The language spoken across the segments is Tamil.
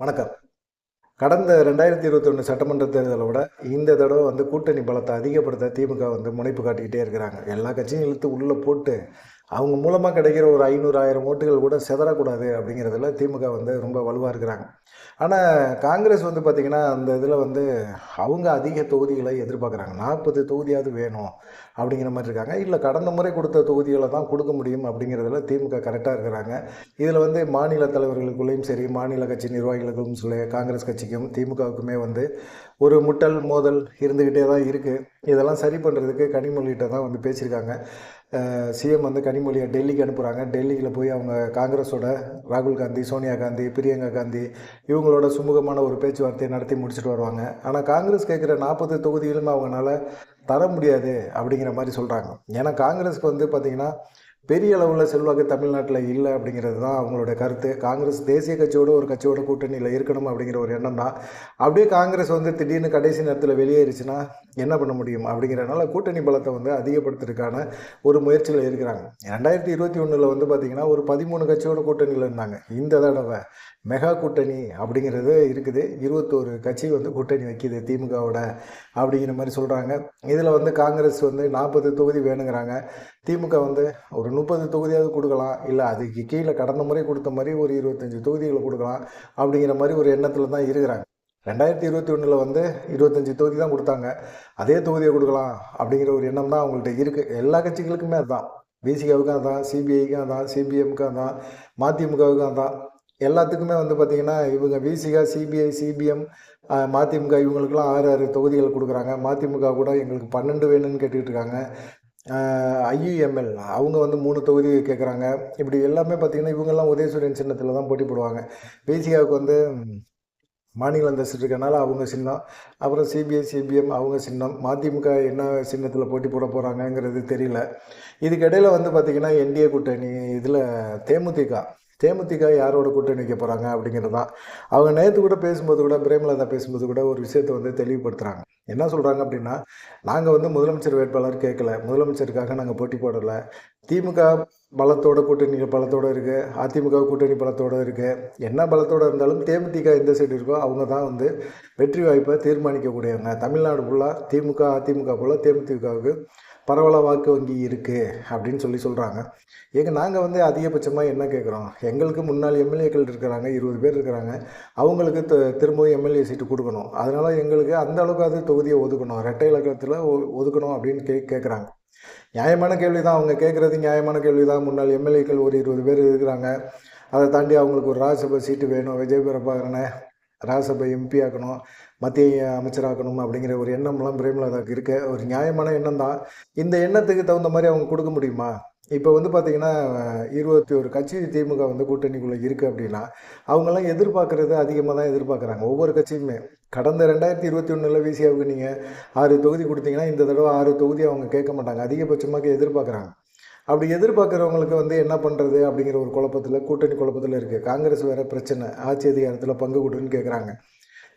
வணக்கம். கடந்த ரெண்டாயிரத்தி இருபத்தொன்று சட்டமன்ற தேர்தலை விட இந்த தடவை வந்து கூட்டணி பலத்தை அதிகப்படுத்த திமுக வந்து முனைப்பு காட்டிக்கிட்டே இருக்கிறாங்க. எல்லா கட்சியும் இழுத்து உள்ளே போட்டு அவங்க மூலமாக கிடைக்கிற ஒரு ஐநூறு ஆயிரம் ஓட்டுகள் கூட செதறக்கூடாது அப்படிங்கிறதுல திமுக வந்து ரொம்ப வலுவாக இருக்கிறாங்க. ஆனால் காங்கிரஸ் வந்து பார்த்திங்கன்னா அந்த இதில் வந்து அவங்க அதிக தொகுதிகளை எதிர்பார்க்குறாங்க. நாற்பது தொகுதியாவது வேணும். அப்படிங்கிற மாதிரி இருக்காங்க. இல்லை கடந்த முறை கொடுத்த தொகுதிகளை தான் கொடுக்க முடியும் அப்படிங்கிறதுல திமுக கரெக்டாக இருக்கிறாங்க. இதில் வந்து மாநில தலைவர்களுக்குள்ளேயும் சரி மாநில கட்சி நிர்வாகிகளுக்கும் சொல்லி காங்கிரஸ் கட்சிக்கும் திமுகவுக்குமே வந்து ஒரு முட்டல் மோதல் இருந்துக்கிட்டே தான் இருக்குது இதெல்லாம் சரி பண்ணுறதுக்கு கனிமொழிகிட்ட தான் வந்து பேசியிருக்காங்க. சிஎம் வந்து கனிமொழியை டெல்லிக்கு அனுப்புகிறாங்க டெல்லியில் போய் அவங்க காங்கிரஸோட ராகுல் காந்தி சோனியா காந்தி பிரியங்கா காந்தி இவங்களோட சுமூகமான ஒரு பேச்சுவார்த்தையை நடத்தி முடிச்சுட்டு வருவாங்க. ஆனால் காங்கிரஸ் கேட்குற நாற்பது தொகுதிகளும் அவங்களால தர முடியாது அப்படிங்கிற மாதிரி சொல்கிறாங்க ஏன்னா காங்கிரஸ்க்கு வந்து பார்த்திங்கன்னா பெரிய அளவில் செல்வாக்கு தமிழ்நாட்டில் இல்லை அப்படிங்கிறது தான் அவங்களோட கருத்து. காங்கிரஸ் தேசிய கட்சியோட ஒரு கட்சியோட கூட்டணியில் இருக்கணும் அப்படிங்கிற ஒரு எண்ணம் தான். அப்படியே காங்கிரஸ் வந்து திடீர்னு கடைசி நேரத்தில் வெளியேறிச்சுன்னா என்ன பண்ண முடியும் அப்படிங்கிறனால கூட்டணி பலத்தை வந்து அதிகப்படுத்துறதுக்கான ஒரு முயற்சியில் இருக்கிறாங்க. ரெண்டாயிரத்தி இருபத்தி ஒன்றில் வந்து பார்த்திங்கன்னா ஒரு பதிமூணு கட்சியோட கூட்டணியில் இருந்தாங்க. இந்த தடவை மெகா கூட்டணி அப்படிங்கிறது இருக்குது. இருபத்தோரு கட்சி வந்து கூட்டணி வைக்கிது திமுகவோட அப்படிங்கிற மாதிரி சொல்கிறாங்க இதில் வந்து காங்கிரஸ் வந்து நாற்பது தொகுதி வேணுங்கிறாங்க. திமுக வந்து ஒரு முப்பது தொகுதியாவது கொடுக்கலாம். இல்லை அதுக்கு கீழே கடந்த முறை கொடுத்த மாதிரி ஒரு இருபத்தஞ்சி தொகுதிகளை கொடுக்கலாம் அப்படிங்கிற மாதிரி ஒரு எண்ணத்தில் தான் இருக்கிறாங்க. ரெண்டாயிரத்தி இருபத்தி ஒன்றில் வந்து இருபத்தஞ்சி தொகுதி தான் கொடுத்தாங்க. அதே தொகுதியை கொடுக்கலாம் அப்படிங்கிற ஒரு எண்ணம் தான் அவங்கள்ட்ட இருக்குது எல்லா கட்சிகளுக்குமே அதுதான் பிசிகாவுக்கும் அதான் சிபிஐக்கும் அதான் சிபிஎம்க்கும் அதான் மதிமுகவுக்கும் அதான். எல்லாத்துக்குமே வந்து பார்த்திங்கன்னா இவங்க விசிகா சிபிஐ சிபிஎம் மதிமுக இவங்களுக்கெல்லாம் ஆறு ஆறு தொகுதிகள் கொடுக்குறாங்க. மதிமுக கூட எங்களுக்கு பன்னெண்டு வேணும்னு கேட்டுக்கிட்டு இருக்காங்க ஐயுஎம்எல் அவங்க வந்து மூணு தொகுதி கேட்குறாங்க இப்படி எல்லாமே பார்த்திங்கன்னா இவங்கெல்லாம் உதயசூரியன் சின்னத்தில் தான் போட்டி போடுவாங்க. விசிகாவுக்கு வந்து மாநில அந்தஸ்து இருக்கனால அவங்க சின்னம். அப்புறம் சிபிஐ சிபிஎம் அவங்க சின்னம். மதிமுக என்ன சின்னத்தில் போட்டி போட போகிறாங்கங்கிறது தெரியல. இதுக்கிடையில் வந்து பார்த்திங்கன்னா என்டிஏ கூட்டணி இதில் தேமுதிக. தேமுதிக யாரோட கூட்டணி வைக்க போகிறாங்க அப்படிங்கிறது? தான் அவங்க நேற்று கூட பேசும்போது கூட பிரேமலதா பேசும்போது கூட ஒரு விஷயத்தை வந்து தெளிவுபடுத்துகிறாங்க என்ன சொல்கிறாங்க அப்படின்னா நாங்கள் வந்து முதலமைச்சர் வேட்பாளர் கேட்கல. முதலமைச்சருக்காக நாங்கள் போட்டி போடலை. திமுக பலத்தோட கூட்டணி பலத்தோடு இருக்குது அதிமுக கூட்டணி பலத்தோடு இருக்குது என்ன பலத்தோடு இருந்தாலும் தேமுதிக எந்த சைடு இருக்கோ அவங்க தான் வந்து வெற்றி வாய்ப்பை தீர்மானிக்கக்கூடியவங்க. தமிழ்நாடு ஃபுல்லாக திமுக அதிமுக போல் தேமுதிகவுக்கு பரவல வாக்கு வங்கி இருக்குது அப்படின்னு சொல்லி சொல்கிறாங்க ஏங்க நாங்கள் வந்து அதிகபட்சமாக என்ன கேட்குறோம் எங்களுக்கு முன்னாள் எம்எல்ஏக்கள் இருக்கிறாங்க இருபது பேர் இருக்கிறாங்க. அவங்களுக்கு த திரும்பவும் எம்எல்ஏ சீட்டு கொடுக்கணும். அதனால் எங்களுக்கு அந்த அளவுக்கு அது தொகுதியை ஒதுக்கணும். ரெட்டை இலக்கத்தில் ஒதுக்கணும் அப்படின்னு கே கேட்குறாங்க நியாயமான கேள்வி தான் அவங்க கேட்குறது நியாயமான கேள்வி தான் முன்னாள் எம்எல்ஏக்கள் ஒரு இருபது பேர் இருக்கிறாங்க. அதை தாண்டி அவங்களுக்கு ஒரு ராஜ்யசபா சீட்டு வேணும். விஜய் பிரபாகரனை ராஜ்யசபா எம்பி ஆக்கணும். மத்திய அமைச்சராக்கணும் அப்படிங்கிற ஒரு எண்ணம்லாம் பிரேமலதாக்கு இருக்க. ஒரு நியாயமான எண்ணம் தான் இந்த எண்ணத்துக்கு தகுந்த மாதிரி அவங்க கொடுக்க முடியுமா? இப்போ வந்து பார்த்திங்கன்னா இருபத்தி ஒரு கட்சி திமுக வந்து கூட்டணிக்குள்ளே இருக்குது அப்படின்னா அவங்கெல்லாம் எதிர்பார்க்குறது அதிகமாக தான் எதிர்பார்க்குறாங்க. ஒவ்வொரு கட்சியுமே. கடந்த ரெண்டாயிரத்தி இருபத்தி ஒன்றில் விசியாவுக்கு நீங்கள் ஆறு தொகுதி கொடுத்தீங்கன்னா இந்த தடவை ஆறு தொகுதி அவங்க கேட்க மாட்டாங்க. அதிகபட்சமாக எதிர்பார்க்குறாங்க. அப்படி எதிர்பார்க்குறவங்களுக்கு வந்து என்ன பண்ணுறது அப்படிங்கிற ஒரு குழப்பத்தில் கூட்டணி குழப்பத்தில் இருக்குது காங்கிரஸ் வேறு பிரச்சனை. ஆட்சி அதிகாரத்தில் பங்கு கொடுன்னு கேட்குறாங்க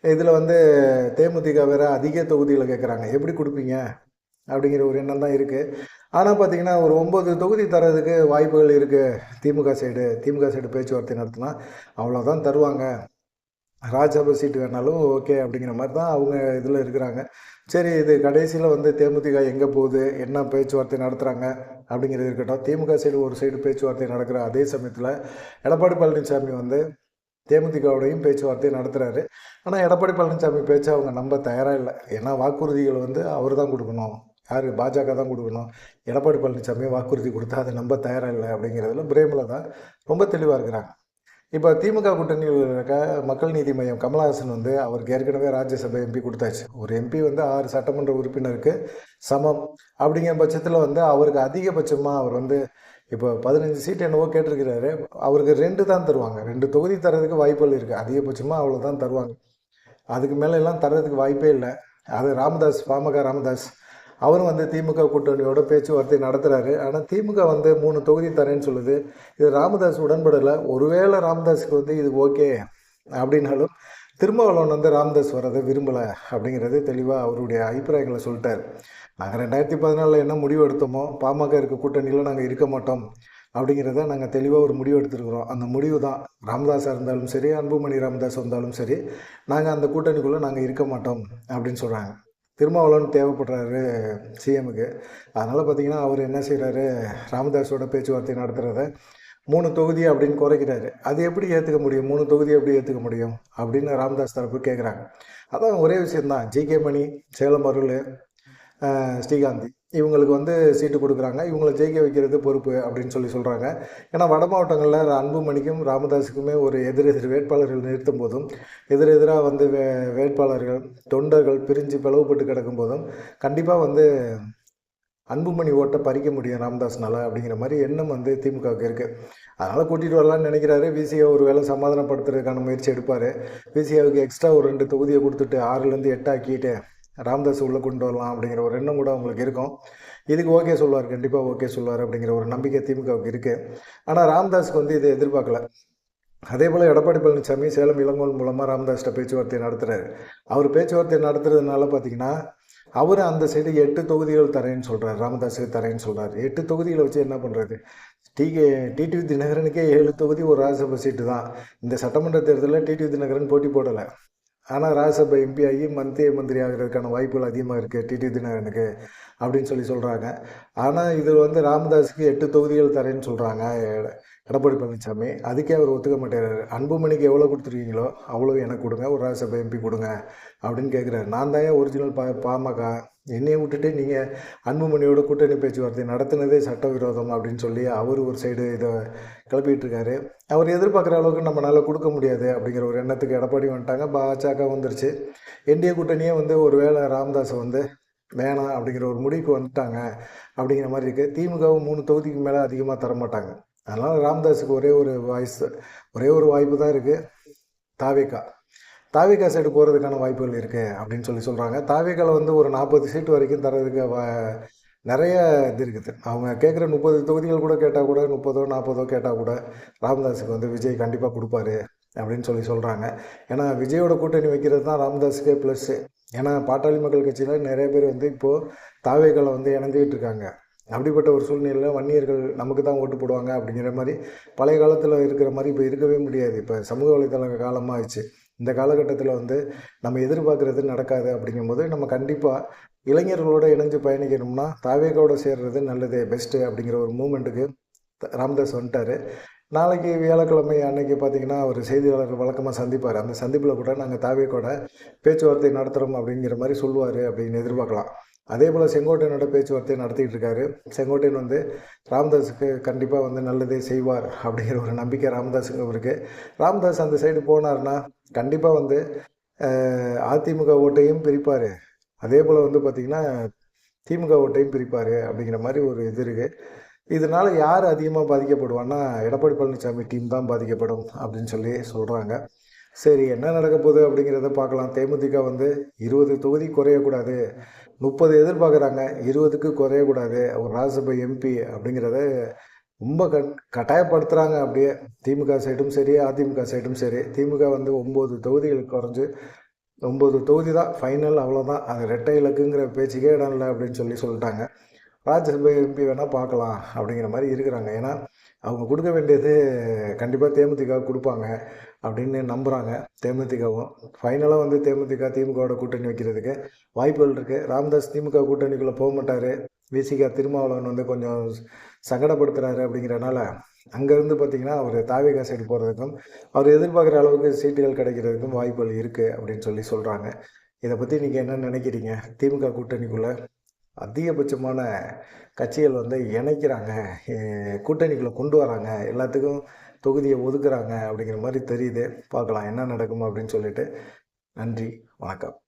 இதில் வந்து தேமுதிக வேறு அதிக தொகுதிகளை கேட்குறாங்க எப்படி கொடுப்பீங்க? அப்படிங்கிற ஒரு எண்ணம் தான் இருக்குது ஆனால் பார்த்தீங்கன்னா ஒரு ஒம்பது தொகுதி தரதுக்கு வாய்ப்புகள் இருக்குது திமுக சைடு திமுக சைடு பேச்சுவார்த்தை நடத்தினா அவ்வளோதான் தருவாங்க. ராஜ்யசபா சீட்டு வேணாலும் ஓகே அப்படிங்கிற மாதிரி தான் அவங்க இதில் இருக்கிறாங்க. சரி இது கடைசியில் வந்து தேமுதிக எங்கே போகுது? என்ன பேச்சுவார்த்தை நடத்துகிறாங்க அப்படிங்கிறது இருக்கட்டும். திமுக சைடு ஒரு சைடு பேச்சுவார்த்தை நடக்கிற அதே சமயத்தில் எடப்பாடி பழனிசாமி வந்து தேமுதிகவோடையும் பேச்சுவார்த்தை நடத்துகிறாரு ஆனால் எடப்பாடி பழனிசாமி பேச்சு அவங்க நம்ப தயாராக இல்லை. ஏன்னா வாக்குறுதிகள் வந்து அவர் தான் கொடுக்கணும். யார்? பாஜக தான் கொடுக்கணும். எடப்பாடி பழனிசாமி வாக்குறுதி கொடுத்தா அதை நம்ப தயாராக இல்லை அப்படிங்கிறதுல பிரேமில் தான் ரொம்ப தெளிவாக இருக்கிறாங்க. இப்போ திமுக கூட்டணியில் இருக்க மக்கள் நீதி மையம் கமலஹாசன் வந்து அவருக்கு ஏற்கனவே ராஜ்யசபா எம்பி கொடுத்தாச்சு. ஒரு எம்பி வந்து ஆறு சட்டமன்ற உறுப்பினருக்கு சமம். அப்படிங்கிற பட்சத்தில் வந்து அவருக்கு அதிகபட்சமாக அவர் வந்து இப்போ பதினஞ்சு சீட் என்னவோ கேட்டிருக்கிறாரு. அவருக்கு ரெண்டு தான் தருவாங்க. ரெண்டு தொகுதி தர்றதுக்கு வாய்ப்புகள் இருக்குது அதிகபட்சமாக அவ்வளோ தான் தருவாங்க. அதுக்கு மேலே எல்லாம் தர்றதுக்கு வாய்ப்பே இல்லை. அது ராமதாஸ் பாமக ராமதாஸ். அவரும் வந்து திமுக கூட்டணியோட பேச்சுவார்த்தை நடத்துகிறாரு ஆனால் திமுக வந்து மூணு தொகுதி தரேன்னு சொல்லுது. இது ராமதாஸ் உடன்படலை. ஒருவேளை ராமதாஸுக்கு வந்து இது ஓகே அப்படின்னாலும் திருமாவளவன் வந்து ராமதாஸ் வர்றதை விரும்பலை அப்படிங்கிறது தெளிவாக அவருடைய அபிப்பிராயங்களை சொல்லிட்டார். நாங்கள் ரெண்டாயிரத்தி பதினாலில் என்ன முடிவு எடுத்தோமோ பாமக இருக்க கூட்டணியில் நாங்கள் இருக்க மாட்டோம் அப்படிங்கிறத நாங்கள் தெளிவாக ஒரு முடிவு எடுத்துருக்குறோம். அந்த முடிவு தான். ராமதாஸாக இருந்தாலும் சரி அன்புமணி ராமதாஸ் வந்தாலும் சரி நாங்கள் அந்த கூட்டணிக்குள்ளே நாங்கள் இருக்க மாட்டோம் அப்படின்னு சொல்கிறாங்க திருமாவளவன் தேவைப்படுறாரு சிஎமுக்கு அதனால் பார்த்தீங்கன்னா அவர் என்ன செய்கிறாரு ராமதாஸோட பேச்சுவார்த்தை நடத்துகிறத மூணு தொகுதி அப்படின்னு குறைக்கிறாரு. அது எப்படி ஏற்றுக்க முடியும்? மூணு தொகுதி எப்படி ஏற்றுக்க முடியும்? அப்படின்னு ராமதாஸ் தரப்பு கேட்குறாங்க அதான் ஒரே விஷயந்தான் ஜி கே மணி சேலம் அருள் ஸ்ரீகாந்தி. இவங்களுக்கு வந்து சீட்டு கொடுக்குறாங்க. இவங்களை ஜெயிக்க வைக்கிறது பொறுப்பு அப்படின்னு சொல்லி சொல்கிறாங்க ஏன்னா வட மாவட்டங்களில் அன்புமணிக்கும் ராமதாஸுக்குமே ஒரு எதிரெதிர் வேட்பாளர்கள் நிறுத்தும் போதும் எதிரெதிராக வந்து வே வேட்பாளர்கள் தொண்டர்கள் பிரிஞ்சு பிளவுபட்டு கிடக்கும் போதும் கண்டிப்பாக வந்து அன்புமணி ஓட்டை பறிக்க முடியும் ராமதாஸ்னால அப்படிங்கிற மாதிரி எண்ணம் வந்து திமுகவுக்கு இருக்குது அதனால் கூட்டிகிட்டு வரலான்னு நினைக்கிறாரு. விசியை ஒரு வேளை சமாதானப்படுத்துறதுக்கான முயற்சி எடுப்பார். விசியாவுக்கு எக்ஸ்ட்ரா ஒரு ரெண்டு தொகுதியை கொடுத்துட்டு ஆறுலேருந்து எட்டு ஆக்கிட்டு ராமதாஸ் உள்ளே கொண்டு வரலாம் அப்படிங்கிற ஒரு எண்ணம் கூட அவங்களுக்கு இருக்கும். இதுக்கு ஓகே சொல்லுவார் கண்டிப்பாக ஓகே சொல்லுவார் அப்படிங்கிற ஒரு நம்பிக்கை திமுகவுக்கு இருக்குது ஆனால் ராம்தாஸுக்கு வந்து இதை எதிர்பார்க்கல. அதே போல் எடப்பாடி பழனிசாமி சேலம் இளங்கோல் மூலமாக ராமதாஸ்கிட்ட பேச்சுவார்த்தை நடத்துகிறாரு அவர் பேச்சுவார்த்தை நடத்துறதுனால பார்த்தீங்கன்னா அவர் அந்த சைடு எட்டு தொகுதிகள் தரேன்னு சொல்கிறார் ராமதாஸுக்கு தரேன்னு சொல்கிறார் எட்டு தொகுதிகளை வச்சு என்ன பண்ணுறது டிகே டிடிவி தினகரனுக்கே ஏழு தொகுதி ஒரு ராஜ்யசபா சீட்டு தான். இந்த சட்டமன்ற தேர்தலில் டிடிவி தினகரன் போட்டி போடலை. ஆனால் ராஜ்யசபா எம்பி ஆகி மந்திரி மந்திரி ஆகிறதுக்கான வாய்ப்புகள் அதிகமாக இருக்குது டிடி தினகரனுக்கு அப்படின்னு சொல்லி சொல்கிறாங்க ஆனால் இதில் வந்து ராமதாஸுக்கு எட்டு தொகுதிகள் தரேன்னு சொல்கிறாங்க எடப்பாடி பழனிசாமி அதுக்கே அவர் ஒத்துக்க மாட்டேறாரு. அன்புமணிக்கு எவ்வளோ கொடுத்துருக்கீங்களோ அவ்வளோ எனக்கு கொடுங்க ஒரு ராஜ்யசபா எம்பி கொடுங்க அப்படின்னு கேட்குறாரு நான் தான் ஒரிஜினல் பா பாமக என்னையை விட்டுட்டு நீங்கள் அன்புமணியோட கூட்டணி பேச்சுவார்த்தை நடத்தினதே சட்டவிரோதம் அப்படின்னு சொல்லி அவர் ஒரு சைடு இதை கிளப்பிகிட்ருக்காரு அவர் எதிர்பார்க்குற அளவுக்கு நம்மளால் கொடுக்க முடியாது அப்படிங்கிற ஒரு எண்ணத்துக்கு எடப்பாடி வந்துட்டாங்க. பாஜக வந்துருச்சு. என்டிஏ கூட்டணியே வந்து ஒரு வேளை ராம்தாஸ் வந்து வேணாம் அப்படிங்கிற ஒரு முடிவுக்கு வந்துட்டாங்க அப்படிங்கிற மாதிரி இருக்குது திமுகவும் மூணு தொகுதிக்கு மேலே அதிகமாக தரமாட்டாங்க. அதனால் ராமதாஸுக்கு ஒரே ஒரு வாய்ஸ் ஒரே ஒரு வாய்ப்பு தான் இருக்குது தாவேக்கா. தாவிகா சைடு போகிறதுக்கான வாய்ப்புகள் இருக்குது அப்படின்னு சொல்லி சொல்கிறாங்க தாவிகாவில் வந்து ஒரு நாற்பது சீட்டு வரைக்கும் தரதுக்கு வ நிறைய இது இருக்குது. அவங்க கேட்குற முப்பது தொகுதிகள் கூட கேட்டால் கூட முப்பதோ நாற்பதோ கேட்டால் கூட ராமதாஸுக்கு வந்து விஜய் கண்டிப்பாக கொடுப்பாரு அப்படின்னு சொல்லி சொல்கிறாங்க ஏன்னா விஜயோட கூட்டணி வைக்கிறது தான் ராமதாஸுக்கே ப்ளஸ்ஸு ஏன்னா பாட்டாளி மக்கள் கட்சியில் நிறைய பேர் வந்து இப்போது தாவேக்களை வந்து இணைஞ்சிக்கிட்டு இருக்காங்க. அப்படிப்பட்ட ஒரு சூழ்நிலையில் வன்னியர்கள் நமக்கு தான் ஓட்டு போடுவாங்க அப்படிங்கிற மாதிரி பழைய காலத்தில் இருக்கிற மாதிரி இப்போ இருக்கவே முடியாது. இப்போ சமூக வலைதள ஆச்சு இந்த காலகட்டத்தில் வந்து நம்ம எதிர்பார்க்குறது நடக்காது அப்படிங்கும்போது நம்ம கண்டிப்பாக இளைஞர்களோடு இணைஞ்சு பயணிக்கணும்னா தாவேக்காவோட சேர்றது நல்லது பெஸ்ட்டு அப்படிங்கிற ஒரு மூமெண்ட்டுக்கு ராம்தாஸ் வந்துட்டார். நாளைக்கு வியாழக்கிழமை அன்னைக்கு பார்த்தீங்கன்னா அவர் செய்தியாளர் வழக்கமாக சந்திப்பார். அந்த சந்திப்பில் கூட நாங்கள் தாவேக்கோட பேச்சுவார்த்தை நடத்துகிறோம் அப்படிங்கிற மாதிரி சொல்லுவார் அப்படின்னு எதிர்பார்க்கலாம். அதே போல் செங்கோட்டையனோட பேச்சுவார்த்தை நடத்திட்டு இருக்காரு. செங்கோட்டையன் வந்து ராமதாஸுக்கு கண்டிப்பாக வந்து நல்லதே செய்வார் அப்படிங்கிற ஒரு நம்பிக்கை ராமதாஸுக்கு இருக்குது ராமதாஸ் அந்த சைடு போனார்னா கண்டிப்பாக வந்து அதிமுக ஓட்டையும் பிரிப்பார். அதே போல் வந்து பார்த்திங்கன்னா திமுக ஓட்டையும் பிரிப்பார் அப்படிங்கிற மாதிரி ஒரு இது இருக்குது இதனால் யார் அதிகமாக பாதிக்கப்படுவான்னா எடப்பாடி பழனிசாமி டீம் தான் பாதிக்கப்படும் அப்படின்னு சொல்லி சொல்கிறாங்க சரி என்ன நடக்க போகுது அப்படிங்கிறத பார்க்கலாம். தேமுதிக வந்து இருபது தொகுதி குறையக்கூடாது. முப்பது எதிர்பார்க்குறாங்க. இருபதுக்கு குறையக்கூடாது. ஒரு ராஜ்யசபா எம்பி அப்படிங்கிறத ரொம்ப கட் கட்டாயப்படுத்துகிறாங்க அப்படியே. திமுக சைடும் சரி அதிமுக சைடும் சரி. திமுக வந்து ஒம்பது தொகுதிகள் குறைஞ்சு ஒம்பது தொகுதி தான். ஃபைனல் அவ்வளோதான் அது ரெட்டை இலக்குங்கிற பேச்சுக்கே இடம் இல்லை அப்படின்னு சொல்லி சொல்லிட்டாங்க. ராஜ்யசபா எம்பி வேணால் பார்க்கலாம் அப்படிங்கிற மாதிரி இருக்கிறாங்க. ஏன்னா அவங்க கொடுக்க வேண்டியது கண்டிப்பாக தேமுதிக கொடுப்பாங்க அப்படின்னு நம்புகிறாங்க தேமுதிகவும் ஃபைனலாக வந்து தேமுதிக திமுகவோட கூட்டணி வைக்கிறதுக்கு வாய்ப்புகள் இருக்குது ராம்தாஸ் திமுக கூட்டணிக்குள்ளே போக மாட்டார். விசிகா திருமாவளவன் வந்து கொஞ்சம் சங்கடப்படுத்துகிறாரு அப்படிங்கிறனால அங்கேருந்து பார்த்திங்கன்னா அவர் தாவேகா சைடு போகிறதுக்கும் அவர் எதிர்பார்க்குற அளவுக்கு சீட்டுகள் கிடைக்கிறதுக்கும் வாய்ப்புகள் இருக்குது அப்படின்னு சொல்லி சொல்கிறாங்க இதை பற்றி நீங்கள் என்ன நினைக்கிறீங்க? திமுக கூட்டணிக்குள்ளே அதிகபட்சமான கட்சிகள் வந்து இணைக்கிறாங்க. கூட்டணிக்குள்ளே கொண்டு வராங்க. எல்லாத்துக்கும் தொகுதியை ஒதுக்குறாங்க அப்படிங்கிற மாதிரி தெரியுது. பார்க்கலாம் என்ன நடக்கும் அப்படின்னு சொல்லிட்டு. நன்றி. வணக்கம்.